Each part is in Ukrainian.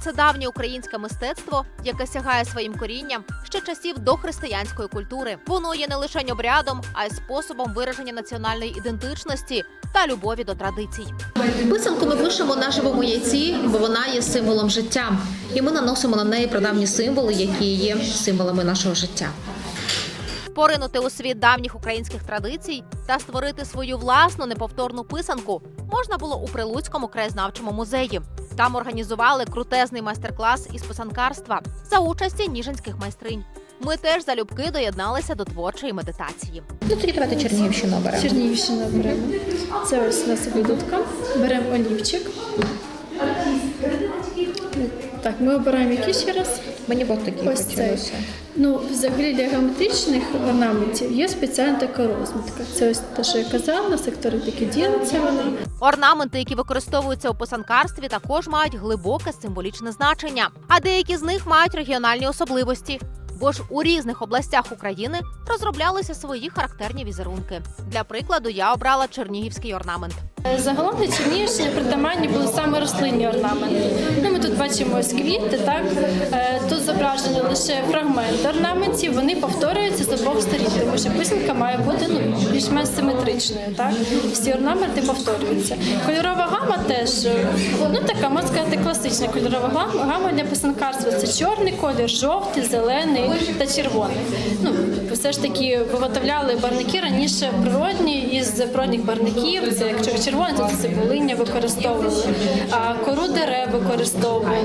це давнє українське мистецтво, яке сягає своїм корінням ще часів дохристиянської культури. Воно є не лише обрядом, а й способом вираження національної ідентичності та любові до традицій. Писанку ми пишемо на живому яйці, бо вона є символом життя, і ми наносимо на неї прадавні символи, які є символами нашого життя. Поринути у світ давніх українських традицій та створити свою власну неповторну писанку можна було у Прилуцькому краєзнавчому музеї. Там організували крутезний майстер-клас із писанкарства за участі ніжинських майстринь. Ми теж залюбки доєдналися до творчої медитації. Ну тоді давайте Чернігівщину оберемо. Чернігівщина беремо. Це ось у нас видутка. Беремо олівчик. Так, ми обираємо який ще раз. Мені б такі Ось цей. Ну, взагалі для геометричних орнаментів є спеціальна така розмітка. Це ось те, що я казала, на сектори такі ділиться вона. Орнаменти, які використовуються у писанкарстві, також мають глибоке символічне значення, а деякі з них мають регіональні особливості. Бо ж у різних областях України розроблялися свої характерні візерунки. Для прикладу, я обрала чернігівський орнамент. Загалом для Чернігівщини притаманні були саме рослинні орнаменти. Бачимо ось квіти, так Е, тут зображені лише фрагменти орнаментів. Вони повторюються з обох сторін, тому що писанка має бути ну більш-менш симетричною. Так всі орнаменти повторюються. Кольорова гама теж е, ну така можна сказати класична кольорова. Гама для писанкарства це чорний колір, жовтий, зелений та червоний. Ну все ж таки виготовляли барники раніше природні із природних барників. Це якщо червоний, то це цибулиння використовували, а кору дерев використовували.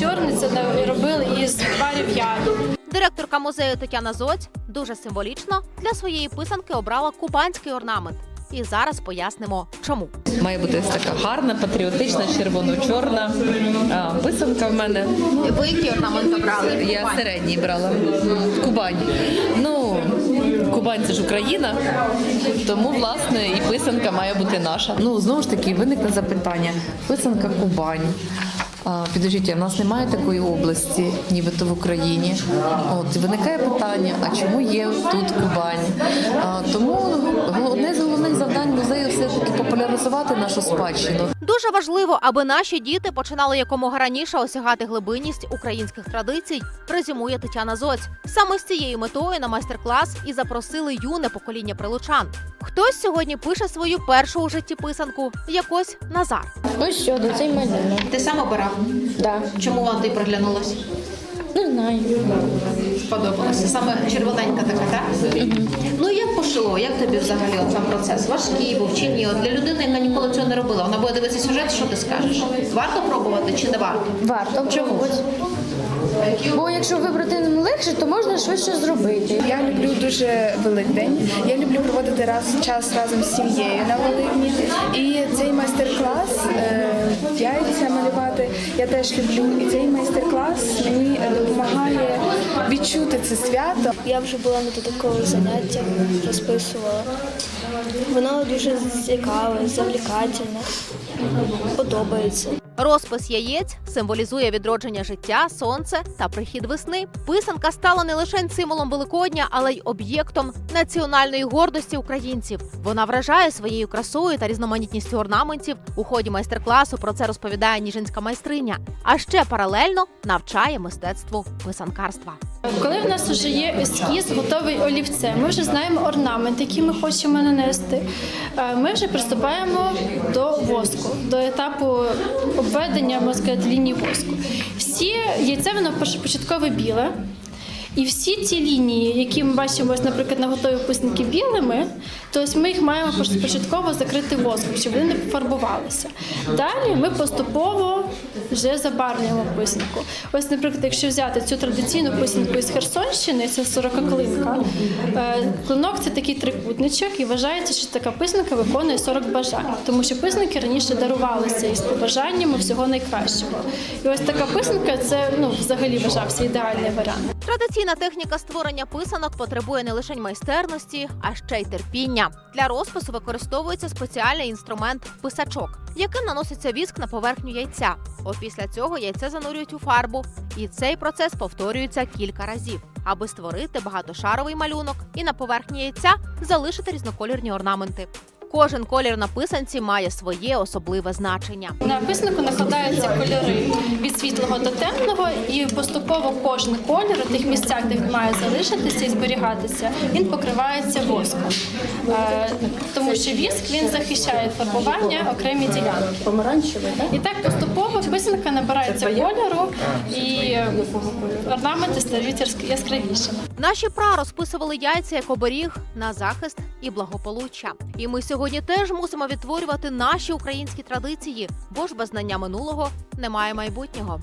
Чорний це робили із парів ягід. Директорка музею Тетяна Зоць дуже символічно для своєї писанки обрала кубанський орнамент. І зараз пояснимо, чому. Має бути така гарна, патріотична, червоно-чорна а, писанка в мене. Ви який орнамент обрали? Я середній брала. Кубань. Ну, Кубань це ж Україна, тому власне і писанка має бути наша. Ну знову ж таки, виникне запитання: писанка Кубань. Підождіть, в нас немає такої області, нібито в Україні. От виникає питання: а чому є тут Кубань? А, тому одне з головних завдань музею популяризувати нашу спадщину. Дуже важливо, аби наші діти починали якомога раніше осягати глибинність українських традицій, резюмує Тетяна Зоць. Саме з цією метою на майстер-клас і запросили юне покоління прилучан. Хтось сьогодні пише свою першу у житті писанку, якось Назар. Ось що, до цей малюнок. Ти сам обирав? Да. Чому вам ти приглянулась? Не знаю. Сподобалося. Саме червоненька така, так? Ну як? Як тобі взагалі от сам процес? Важкий був чи ні? От для людини, яка ніколи цього не робила, вона буде дивитися сюжет, що ти скажеш? Варто пробувати чи не варто? Варто пробувати. Бо якщо вибрати не легше, то можна швидше зробити. Я люблю дуже Великдень. Я люблю проводити раз час разом з сім'єю на Великдні. І цей майстер-клас е, яйця малювати я теж люблю. І цей майстер-клас мені допомагає відчути це свято. Я вже була на додаткових заняттях, розписувала. Воно дуже цікаве, завлікательне, подобається. Розпис яєць символізує відродження життя, сонце та прихід весни. Писанка стала не лише символом Великодня, але й об'єктом національної гордості українців. Вона вражає своєю красою та різноманітністю орнаментів. У ході майстер-класу про це розповідає ніжинська майстриня. А ще паралельно навчає мистецтву писанкарства. Коли в нас вже є ескіз, готовий олівце, ми вже знаємо орнамент, який ми хочемо нанести. е, Ми вже приступаємо до воску, до етапу обведення можна лінії воску. Всі яйце воно початкове біле. І всі ці лінії, які ми бачимо, ось, наприклад, на готові писанки білими, то ось ми їх маємо початково закрити воском, щоб вони не пофарбувалися. Далі ми поступово вже забарвлюємо писанку. Ось, наприклад, якщо взяти цю традиційну писанку із Херсонщини, це 40 клинка. е, Клинок це такий трикутничок, і вважається, що така писанка виконує 40 бажань, тому що писанки раніше дарувалися із побажаннями всього найкращого. І ось така писанка це ну взагалі вважався ідеальний варіант. Традиційна техніка створення писанок потребує не лише майстерності, а ще й терпіння. Для розпису використовується спеціальний інструмент писачок, яким наноситься віск на поверхню яйця. Опісля цього яйце занурюють у фарбу, і цей процес повторюється кілька разів, аби створити багатошаровий малюнок і на поверхні яйця залишити різнокольорні орнаменти. Кожен колір на писанці має своє особливе значення. На писанку накладаються кольори від світлого до темного, і поступово кожен колір у тих місцях, де він має залишитися і зберігатися, він покривається воском. Е, Тому що віск він захищає фарбування окремі ділянки. Помаранчевий. І так поступово писанка набирається кольору, і орнаменти стають яск- яскравішими. Наші пра розписували яйця як оберіг на захист і благополуччя. І ми сьогодні теж мусимо відтворювати наші українські традиції, бо ж без знання минулого немає майбутнього.